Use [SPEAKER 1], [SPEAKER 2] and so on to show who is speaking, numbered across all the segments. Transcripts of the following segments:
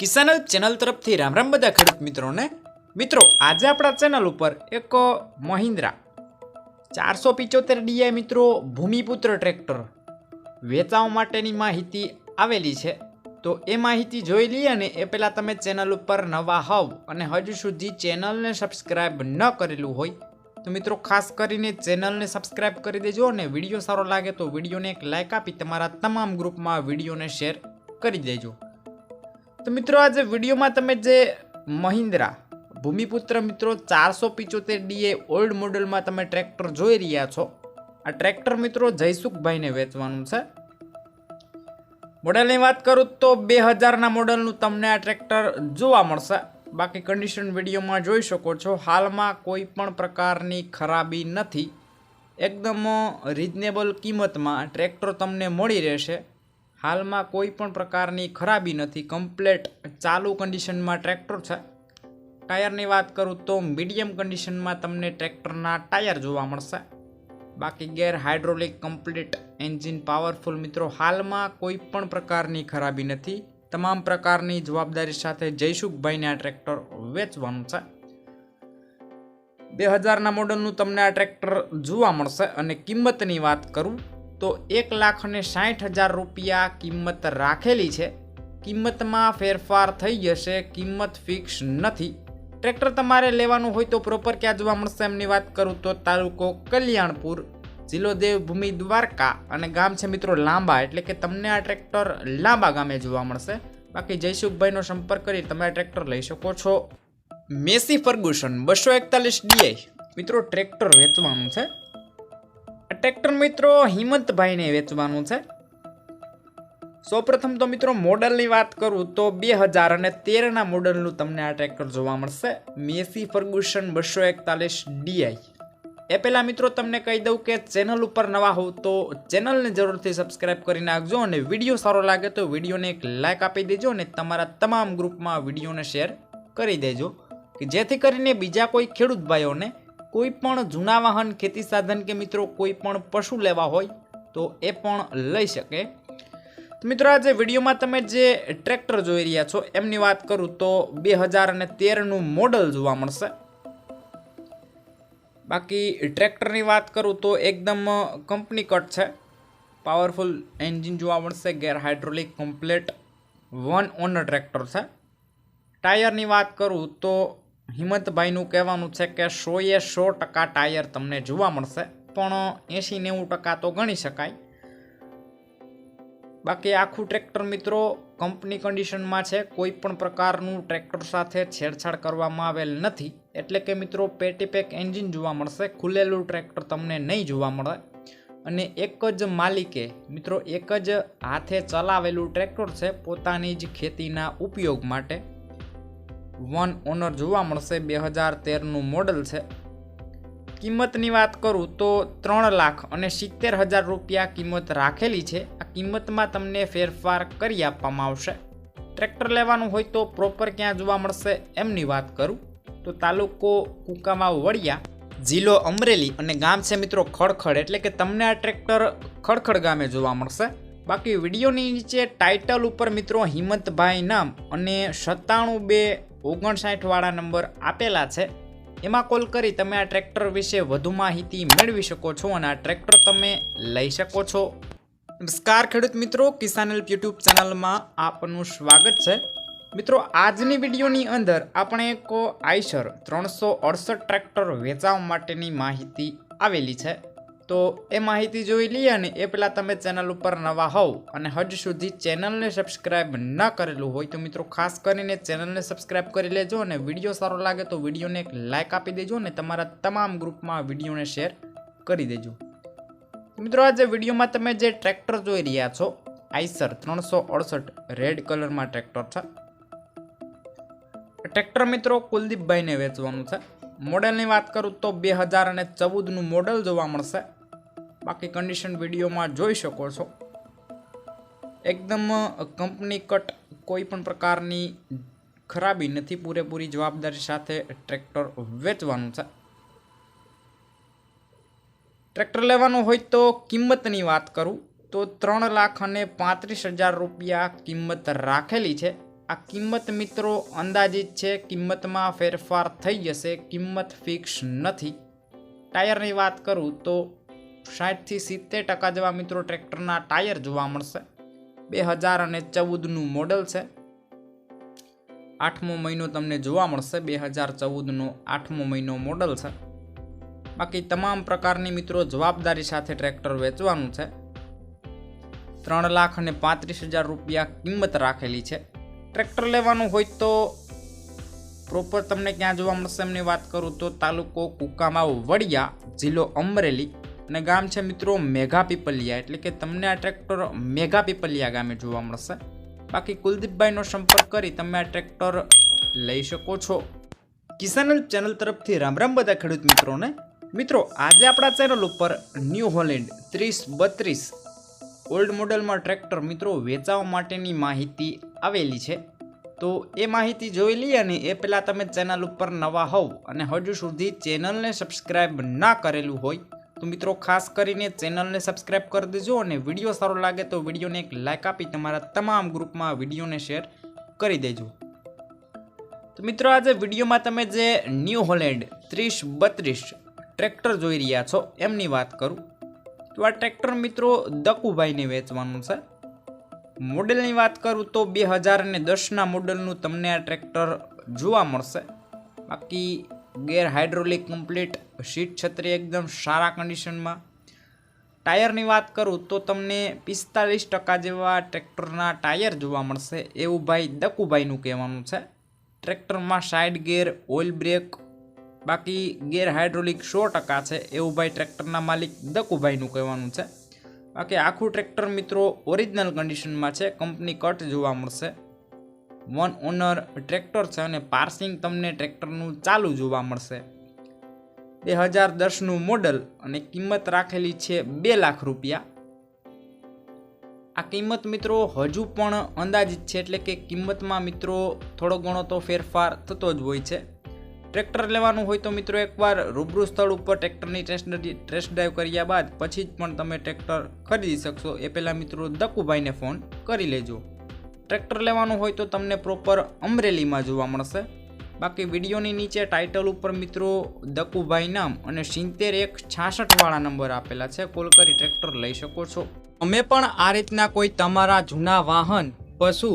[SPEAKER 1] કિસાન channel તરફથી રામ રામ બધા ખેડૂત મિત્રોને. મિત્રો, આજે આપણા ચેનલ ઉપર એક મહિન્દ્રા ચારસો પિચોતેર ડીઆઈ મિત્રો ભૂમિપુત્ર ટ્રેક્ટર વેચાવા માટેની માહિતી આવેલી છે. તો એ માહિતી જોઈ લઈએ ને એ પહેલાં તમે ચેનલ ઉપર નવા હોવ અને હજુ સુધી ચેનલને સબસ્ક્રાઈબ ન કરેલું હોય, તો મિત્રો ખાસ કરીને ચેનલને સબસ્ક્રાઈબ કરી દેજો અને વીડિયો સારો લાગે તો વિડીયોને એક લાઇક આપી તમારા તમામ ગ્રુપમાં વિડીયોને શેર કરી દેજો. તો મિત્રો, આજે વિડીયોમાં તમે જે મહિન્દ્રા ભૂમિપુત્ર મિત્રો ચારસો પિચોતેર ડીએ ઓલ્ડ મોડલમાં તમે ટ્રેક્ટર જોઈ રહ્યા છો. આ ટ્રેક્ટર મિત્રો જયસુખભાઈને વેચવાનું છે. મોડલની વાત કરું તો બે હજારના મોડલનું તમને આ ટ્રેક્ટર જોવા મળશે. બાકી કન્ડિશન વિડીયોમાં જોઈ શકો છો. હાલમાં કોઈ પણ પ્રકારની ખરાબી નથી. એકદમ રિઝનેબલ કિંમતમાં ટ્રેક્ટર તમને મળી રહેશે. હાલમાં કોઈ પણ પ્રકારની ખરાબી નથી. કમ્પ્લેટ ચાલુ કન્ડિશનમાં ટ્રેક્ટર છે. ટાયરની વાત કરું તો મીડિયમ કન્ડિશનમાં તમને ટ્રેક્ટરના ટાયર જોવા મળશે. બાકી gear hydraulic complete engine powerful મિત્રો, હાલમાં કોઈ પણ પ્રકારની ખરાબી નથી. તમામ પ્રકારની જવાબદારી સાથે જયસુખભાઈને આ ટ્રેક્ટર વેચવાનું છે. બે હજારના મોડલનું તમને આ ટ્રેક્ટર જોવા મળશે અને કિંમતની વાત કરું તો એક લાખ અને સાઠ હજાર રૂપિયા કિંમત રાખેલી છે. કિંમતમાં ફેરફાર થઈ જશે, કિંમત ફિક્સ નથી. ટ્રેક્ટર તમારે લેવાનું હોય તો પ્રોપર ક્યાં જોવા મળશે એમની વાત કરું તો તાલુકો કલ્યાણપુર, જિલ્લો દેવભૂમિ દ્વારકા અને ગામ છે મિત્રો લાંબા, એટલે કે તમને આ ટ્રેક્ટર લાંબા ગામે જોવા મળશે. બાકી જયસુખભાઈનો સંપર્ક કરી તમે આ ટ્રેક્ટર લઈ શકો છો. મેસી ફર્ગુસન, બસો એકતાલીસ ડીઆઈ. મિત્રો ટ્રેક્ટર વેચવાનું છે. ટ્રેક્ટર મિત્રો, હિંમતભાઈને વેચવાનું છે. સૌપ્રથમ તો મિત્રો, મોડલની વાત કરું તો બે હજાર અને તેરના મોડલનું તમને આ ટ્રેક્ટર જોવા મળશે. મેસી ફર્ગુસન બસો એકતાલીસ ડીઆઈ એ પહેલાં મિત્રો, તમને કહી દઉં કે ચેનલ ઉપર નવા હોવ તો ચેનલને જરૂરથી સબસ્ક્રાઇબ કરી નાખજો અને વીડિયો સારો લાગે તો વિડીયોને એક લાઇક આપી દેજો અને તમારા તમામ ગ્રુપમાં વિડીયોને શેર કરી દેજો. કે જેથી કરીને બીજા કોઈ ખેડૂત ભાઈઓને કોઈ પણ જૂના વાહન, ખેતી સાધન કે મિત્રો કોઈ પણ પશુ લેવા હોય તો એ પણ લઈ શકે. તો મિત્રો આજે વિડીયોમાં તમે જે ટ્રેક્ટર જોઈ રહ્યા છો, એમની વાત કરું તો બે હજાર અને તેરનું મોડલ જોવા મળશે. બાકી ટ્રેક્ટરની વાત કરું તો એકદમ કંપની કટ છે. પાવરફુલ એન્જિન જોવા મળશે, gear hydraulic, complete one owner tractor છે. ટાયરની વાત કરું તો હિંમતભાઈનું કહેવાનું છે કે સોએ સો ટકા ટાયર તમને જોવા મળશે, પણ એંશી નેવું ટકા તો ગણી શકાય. બાકી આખું ટ્રેક્ટર મિત્રો કંપની કન્ડિશનમાં છે, કોઈ પણ પ્રકારનું ટ્રેક્ટર સાથે છેડછાડ કરવામાં આવેલ નથી. એટલે કે મિત્રો, પેટીપેક એન્જિન જોવા મળશે, ખુલેલું ટ્રેક્ટર તમને નહીં જોવા મળે. અને એક જ માલિકે, મિત્રો, એક જ હાથે ચલાવેલું ટ્રેક્ટર છે, પોતાની જ ખેતીના ઉપયોગ માટે. વન ઓનર જોવા મળશે બે હજાર તેરનું મોડલ છે. કિંમતની વાત કરું તો ત્રણ લાખ અને સિત્તેર હજાર રૂપિયા કિંમત રાખેલી છે. આ કિંમતમાં તમને ફેરફાર કરી આપવામાં આવશે. ટ્રેક્ટર લેવાનું હોય તો પ્રોપર ક્યાં જોવા મળશે એમની વાત કરું. તો તાલુકો કુકામાં વડિયા, જિલ્લો અમરેલી અને ગામ છે મિત્રો ખડખડ, એટલે કે તમને આ ટ્રેક્ટર ખડખડ ગામે જોવા મળશે. બાકી વિડીયોની નીચે ટાઇટલ ઉપર મિત્રો હિંમતભાઈ નામ અને સત્તાણું બે ઓગણસાઠ વાળા નંબર આપેલા છે. એમાં કોલ કરી તમે આ ટ્રેક્ટર વિશે વધુ માહિતી મેળવી શકો છો અને આ ટ્રેક્ટર તમે લઈ શકો છો. નમસ્કાર, ખેડૂત મિત્રો. કિસાન હેલ્પ યુટ્યુબ ચેનલમાં આપનું સ્વાગત છે. મિત્રો, આજની વિડીયોની અંદર આપણે એક આઈશર ત્રણસો અડસઠ ટ્રેક્ટર વેચાવા માટેની માહિતી આવેલી છે. તો એ માહિતી જોઈ લઈએ અને એ પહેલાં તમે ચેનલ ઉપર નવા હોવ અને હજુ સુધી ચેનલને સબસ્ક્રાઇબ ન કરેલું હોય તો મિત્રો ખાસ કરીને ચેનલને સબસ્ક્રાઇબ કરી લેજો અને વીડિયો સારો લાગે તો વિડીયોને એક લાઇક આપી દેજો અને તમારા તમામ ગ્રુપમાં વિડીયોને શેર કરી દેજો. મિત્રો આજે વિડીયોમાં તમે જે ટ્રેક્ટર જોઈ રહ્યા છો આઈસર ત્રણસો અડસઠ રેડ કલરમાં ટ્રેક્ટર છે. ટ્રેક્ટર મિત્રો કુલદીપભાઈને વેચવાનું છે. મોડેલની વાત કરું તો બે હજાર અને ચૌદનું મોડેલ જોવા મળશે. બાકી કન્ડિશન વિડીયોમાં જોઈ શકો છો. એકદમ કંપની કટ કોઈ પણ પ્રકારની ખરાબી નથી, પૂરેપૂરી જવાબદારી સાથે ટ્રેક્ટર વેચવાનું છે. ટ્રેક્ટર લેવાનું હોય તો કિંમતની વાત કરું, તો ત્રણ લાખ અને પાંત્રીસ હજાર રૂપિયા કિંમત રાખેલી છે. આ કિંમત મિત્રો અંદાજિત છે, કિંમતમાં ફેરફાર થઈ જશે, કિંમત ફિક્સ નથી. ટાયરની વાત કરું તો સાઠથી સિત્તેર ટકા જેવા મિત્રો ટ્રેક્ટરના ટાયર જોવા મળશે. બે હજાર અને ચૌદનું મોડલ છે. આઠમો મહિનો તમને જોવા મળશે. બે હજાર ચૌદનો આઠમો મહિનો મોડલ છે. બાકી તમામ પ્રકારની મિત્રો જવાબદારી સાથે ટ્રેક્ટર વેચવાનું છે. ત્રણ લાખ અને પાંત્રીસ હજાર રૂપિયા કિંમત રાખેલી છે. ટ્રેક્ટર લેવાનું હોય તો પ્રોપર તમને ક્યાં જોવા મળશે એમની વાત કરું તો તાલુકો કુકામાવ વડિયા, જિલ્લો અમરેલી. અને ગામ છે મિત્રો મેઘા પીપલિયા એટલે કે તમને આ ટ્રેક્ટર મેઘા પીપલિયા ગામે જોવા મળશે. બાકી કુલદીપભાઈનો સંપર્ક કરી તમે આ ટ્રેક્ટર લઈ શકો છો. કિસાન ચેનલ તરફથી રામ રામ બધા ખેડૂત મિત્રોને. મિત્રો, આજે આપણા ચેનલ ઉપર ન્યૂ હોલેન્ડ ત્રીસ બત્રીસ ઓલ્ડ મોડલમાં ટ્રેક્ટર મિત્રો વેચાવા માટેની માહિતી આવેલી છે. તો એ માહિતી જોઈ લઈએ અને એ પહેલાં તમે ચેનલ ઉપર નવા હોવ અને હજુ સુધી ચેનલને સબસ્ક્રાઈબ ના કરેલું હોય તો મિત્રો, ખાસ કરીને ચેનલને સબસ્ક્રાઈબ કરી દેજો અને વીડિયો સારો લાગે તો વિડીયોને એક લાઇક આપી તમારા તમામ ગ્રુપમાં વિડીયોને શેર કરી દેજો. તો મિત્રો, આજે વિડીયોમાં તમે જે ન્યૂ હોલેન્ડ ત્રીસ બત્રીસ ટ્રેક્ટર જોઈ રહ્યા છો, એમની વાત કરું. તો આ ટ્રેક્ટર મિત્રો દકુભાઈને વેચવાનું છે. મોડેલની વાત કરું તો બે હજાર અને દસના મોડેલનું તમને આ ટ્રેક્ટર જોવા મળશે. બાકી ગેર હાઇડ્રોલિક કમ્પ્લીટ સીટ છત્રી એકદમ સારા કન્ડિશનમાં ટાયરની વાત કરું તો તમને પિસ્તાલીસ ટકા જેવા ટ્રેક્ટરના ટાયર જોવા મળશે એવું ભાઈ દકુભાઈનું કહેવાનું છે. ટ્રેક્ટરમાં સાઇડ ગેર ઓઇલ બ્રેક બાકી ગેર હાઇડ્રોલિક સો ટકા છે એવું ભાઈ ટ્રેક્ટરના માલિક દકુભાઈનું કહેવાનું છે. બાકી આખું ટ્રેક્ટર મિત્રો ઓરિજિનલ કન્ડિશનમાં છે, કંપની કટ જોવા મળશે. વન ઓનર, ટ્રેક્ટર છે અને પાર્સિંગ તમને ટ્રેક્ટરનું ચાલુ જોવા મળશે. બે હજાર દસનું મોડલ અને કિંમત રાખેલી છે બે લાખ રૂપિયા. આ કિંમત મિત્રો હજુ પણ અંદાજિત છે એટલે કે કિંમતમાં મિત્રો થોડો ઘણો તો ફેરફાર થતો જ હોય છે. ટ્રેક્ટર લેવાનું હોય તો મિત્રો એકવાર રૂબરૂ સ્થળ ઉપર ટ્રેક્ટરની ટેસ્ટ ડ્રાઈવ કર્યા બાદ પછી જ પણ તમે ટ્રેક્ટર ખરીદી શકશો. એ પહેલાં મિત્રો દકુભાઈને ફોન કરી લેજો. ટ્રેક્ટર લેવાનું હોય તો તમને પ્રોપર અમરેલીમાં જોવા મળશે. બાકી વિડીયોની નીચે ટાઇટલ ઉપર મિત્રો દકુભાઈ નામ અને સિત્તેર એક છાસઠવાળા નંબર આપેલા છે. કોલ કરી ટ્રેક્ટર લઈ શકો છો. અમે પણ આ રીતના કોઈ તમારા જૂના વાહન, પશુ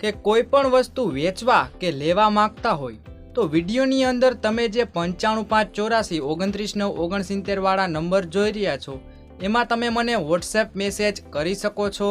[SPEAKER 1] કે કોઈ પણ વસ્તુ વેચવા કે લેવા માંગતા હોય, તો વિડીયોની અંદર તમે જે પંચાણું પાંચ ચોરાસી ઓગણત્રીસ નવ ઓગણસિત્તેરવાળા નંબર જોઈ રહ્યા છો, એમાં તમે મને વોટ્સએપ મેસેજ કરી શકો છો.